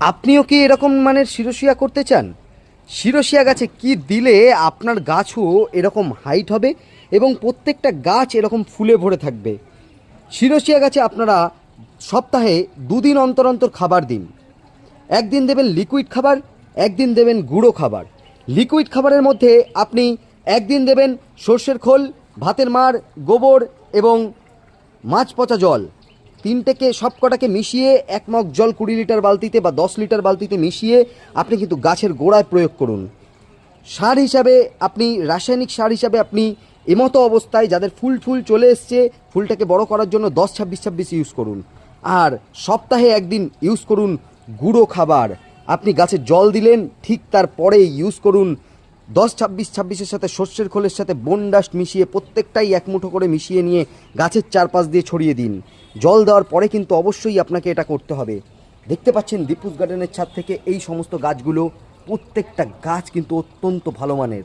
আপনিও কি এরকম মানের শিরোশিয়া করতে চান? শিরোশিয়া গাছে কি দিলে আপনার গাছও এরকম হাইট হবে এবং প্রত্যেকটা গাছ এরকম ফুলে ভরে থাকবে? শিরোশিয়া গাছে আপনারা সপ্তাহে দুদিন অন্তর অন্তর খাবার দিন। একদিন দেবেন লিকুইড খাবার, একদিন দেবেন গুঁড়ো খাবার। লিকুইড খাবারের মধ্যে আপনি একদিন দেবেন সর্ষের খোল, ভাতের মার গোবর এবং মাছ পচা জল। তিনটেকে সবকটাকে মিশিয়ে এক মগ জল কুড়ি লিটার বালতিতে বা দশ লিটার বালতিতে মিশিয়ে আপনি কিন্তু গাছের গোড়ায় প্রয়োগ করুন। সার হিসাবে আপনি, রাসায়নিক সার হিসাবে আপনি এমতো অবস্থায় যাদের ফুল ফুল চলে এসছে, ফুলটাকে বড় করার জন্য দশ, ছাব্বিশ ছাব্বিশ ইউজ করুন। আর সপ্তাহে একদিন ইউজ করুন গুঁড়ো খাবার। আপনি গাছে জল দিলেন, ঠিক তারপরে ইউজ করুন দশ, ছাব্বিশ, ছাব্বিশের সাথে শস্যের খোলের সাথে বনডাস্ট মিশিয়ে প্রত্যেকটাই এক মুঠো করে মিশিয়ে নিয়ে গাছের চারপাশ দিয়ে ছড়িয়ে দিন। জল দেওয়ার পরে কিন্তু অবশ্যই আপনাকে এটা করতে হবে। দেখতে পাচ্ছেন দীপুস গার্ডেনের ছাদ থেকে এই সমস্ত গাছগুলো, প্রত্যেকটা গাছ কিন্তু অত্যন্ত ভালো মানের।